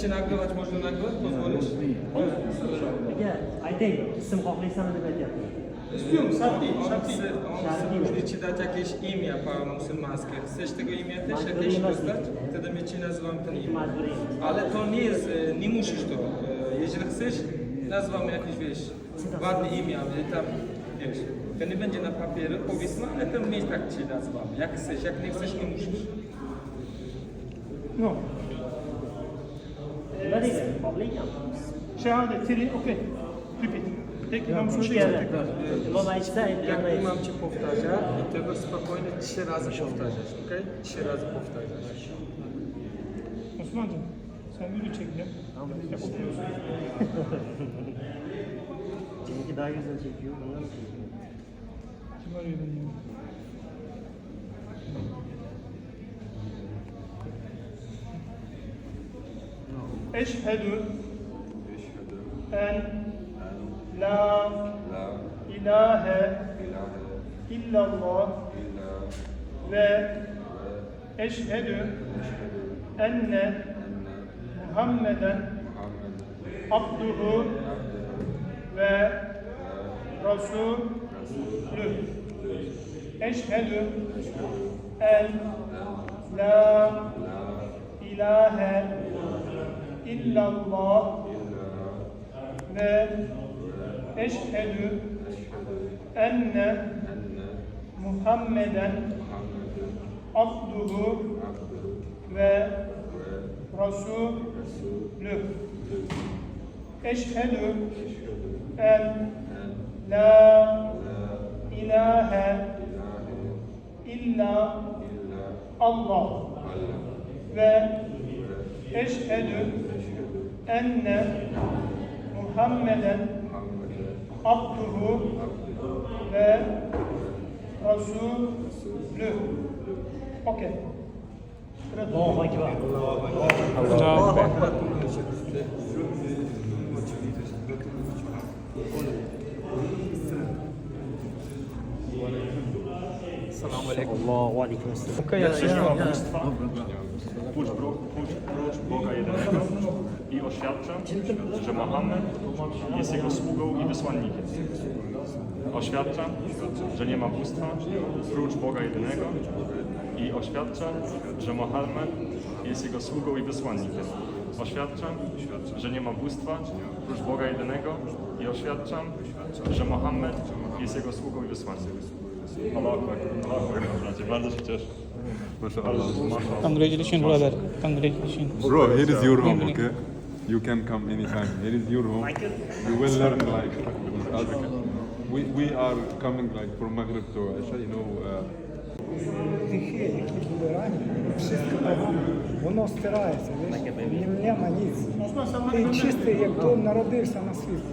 cię nagrywać, można nagrywać? Pozwolisz? Aka, aytay, ism xohlaysanmi deb aytyapti. İstiyorum şart değil, On şart değil. ci dać jakieś imię paramusulmańskie. Chcesz tego imię też jakieś dostać? Wtedy my ci nazywamy ten imię. Ale to nie jest, e, nie musisz to. E, Jeżeli chcesz, nazywamy jakieś, wiesz, ładne imię, ale tam, wiesz, to nie będzie na papierze, powiedzmy, ale to my tak cię nazywamy. Jak chcesz, jak nie chcesz, nie musisz. No. Şehadet, tri, okey. Repeat. Peki, söyleyeceğim karra. tekrar. Imom aytsa Jak aytganday. imam ci powtarza, i tego spokojnie trzy razy powtarzasz, ok? Trzy razy powtarzasz. Osman'cığım, sen video çekeceğim. Ya okuyorsun. Seninki daha güzel çekiyor. Bundan mı çekiyor? Kim arıyor beni? ya? Eşhedü en la ilahe illallah ve eşhedü enne Muhammeden abduhu ve Resulü. Eşhedü en la ilahe illallah ve eşhedü enne Muhammeden abduhu ve Resulü. Eşhedü en la ilahe illa Allah ve eşhedü enne Muhammeden abduhu ve Resulü. Okey. Allahu akbar. Allahu aleykum assalam. Pucz, Bro- pucz, prócz Boga jedynego i oświadczam, że Mohammed jest Jego sługą i wysłannikiem. Oświadczam, że nie ma bóstwa prócz Boga jedynego i oświadczam, że Mohammed jest Jego sługą i wysłannikiem. Oświadczam, że nie ma bóstwa prócz Boga jedynego i oświadczam, że Mohammed jest Jego sługą i wysłannikiem. Allah Akbar, Allah Akbar, bracie, bardzo się cieszę. Bardzo, mashallah. Congratulations, brother. Congratulations. Bro, here is your home, okay? You can come anytime. Here is your home. You will learn like with us. We, we are coming like from Maghrib to Aisha, you know. Uh, гріхи, які були рані, wszystko погано, воно стирається, віж? нема ніц. Ти чистий, як дом народився на світ.